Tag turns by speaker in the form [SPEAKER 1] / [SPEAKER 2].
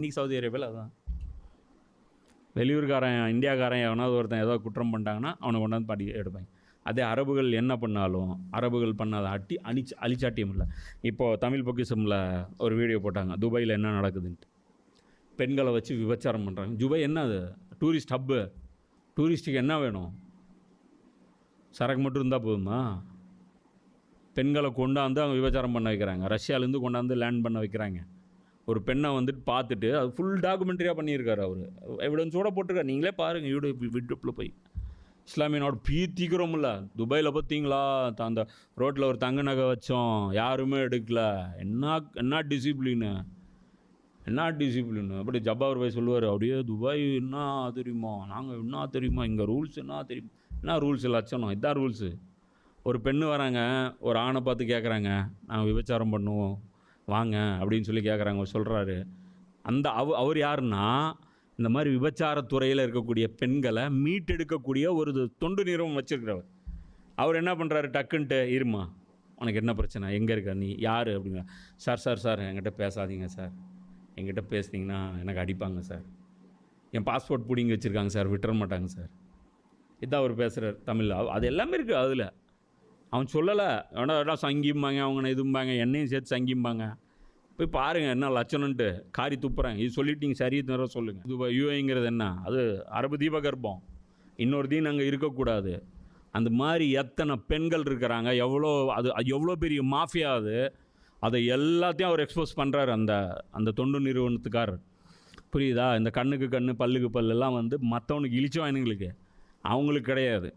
[SPEAKER 1] இன்னைக்கு சவுதி அரேபியாவில் அதுதான் வெளியூர்காரன் இந்தியாக்காரன் எவனாவது ஒருத்தன் ஏதோ குற்றம் பண்ணிட்டாங்கன்னா அவனை கொண்டாந்து படி எடுப்பாங்க அதே அரபுகள் என்ன பண்ணாலும் அரபுகள் பண்ணாத அட்டி அழிச்சு அழிச்சாட்டியம் இல்லை. இப்போது தமிழ் பொக்கிசமில் ஒரு வீடியோ போட்டாங்க துபாயில் என்ன நடக்குதுன்ட்டு. பெண்களை வச்சு விபச்சாரம் பண்ணுறாங்க துபாய் என்ன அது? டூரிஸ்ட் ஹப்பு டூரிஸ்ட்டுக்கு என்ன வேணும்? சரக்கு மட்டும் இருந்தால் போதுமா? பெண்களை கொண்டாந்து அவங்க விபச்சாரம் பண்ண வைக்கிறாங்க. ரஷ்யாலேருந்து கொண்டாந்து லேண்ட் பண்ண வைக்கிறாங்க. ஒரு பெண்ணை வந்துட்டு பார்த்துட்டு அது ஃபுல் டாக்குமெண்ட்ரியாக பண்ணியிருக்காரு அவர். எவிடன்ஸோட போட்டிருக்காரு. நீங்களே பாருங்கள் யூடியூப் யூடியூப்பில் போய் இஸ்லாமியனோட நாடு பீத்திக்கிறோம்ல துபாயில் பார்த்தீங்களா த- அந்த ரோட்டில் ஒரு தங்க நகை வச்சோம். யாருமே எடுக்கல. என்ன என்ன டிசிப்ளின்னு என்ன டிசிப்ளின் அப்படி ஜப்பார் போய் சொல்லுவார் அப்படியே துபாய் என்ன தெரியுமா? நாங்கள் என்ன தெரியுமா? இங்கே ரூல்ஸ் என்ன தெரியுமா? என்ன ரூல்ஸ் லட்சணம்? இதான் ரூல்ஸு ஒரு பெண்ணு வராங்க ஒரு ஆணை பார்த்து கேட்குறாங்க நாங்கள் விபச்சாரம் பண்ணுவோம். வாங்க அப்படின்னு சொல்லி கேட்குறாங்க சொல்கிறாரு அந்த அவ அவர் யாருன்னா இந்த மாதிரி விபச்சாரத்துறையில் இருக்கக்கூடிய பெண்களை மீட்டெடுக்கக்கூடிய ஒரு தொண்டு நிறுவனம் வச்சுருக்கிறவர். அவர் என்ன பண்ணுறாரு டக்குன்ட்டு இருமா உனக்கு என்ன பிரச்சனை? எங்கே இருக்க? நீ யார்? அப்படிங்க. சார் சார் சார் என்கிட்ட பேசாதீங்க சார். என்கிட்ட பேசுனீங்கன்னா எனக்கு அடிப்பாங்க சார். என் பாஸ்போர்ட் பிடிங்கி வச்சுருக்காங்க சார். விட்டுற மாட்டாங்க சார். இதான் அவர் பேசுகிறார் தமிழில். அது எல்லாமே இருக்குது அதில். அவன் சொல்லலை. வேணா வேணா சங்கிம்பாங்க அவங்க இதும்பாங்க. என்னையும் சேர்த்து சங்கிம்பாங்க. போய் பாருங்கள் என்ன லட்சணன்ட்டு காரி துப்புறாங்க இது சொல்லிட்டீங்க சரி தர சொல்லுங்கள் இது யூஏங்கிறது என்ன? அது அரபு தீபகற்பம் இன்னொரு தீன் அங்கே இருக்கக்கூடாது. அந்த மாதிரி எத்தனை பெண்கள் இருக்கிறாங்க? எவ்வளோ அது அது எவ்வளோ பெரிய மாஃபியா அது? அதை எல்லாத்தையும் அவர் எக்ஸ்போஸ் பண்ணுறாரு அந்த அந்த தொண்டு நிறுவனத்துக்காரர். புரியுதா? இந்த கண்ணுக்கு கண்ணு பல்லுக்கு பல்லெல்லாம் வந்து மற்றவனுக்கு இழிச்சவானுங்களுக்கு அவங்களுக்கு கிடையாது.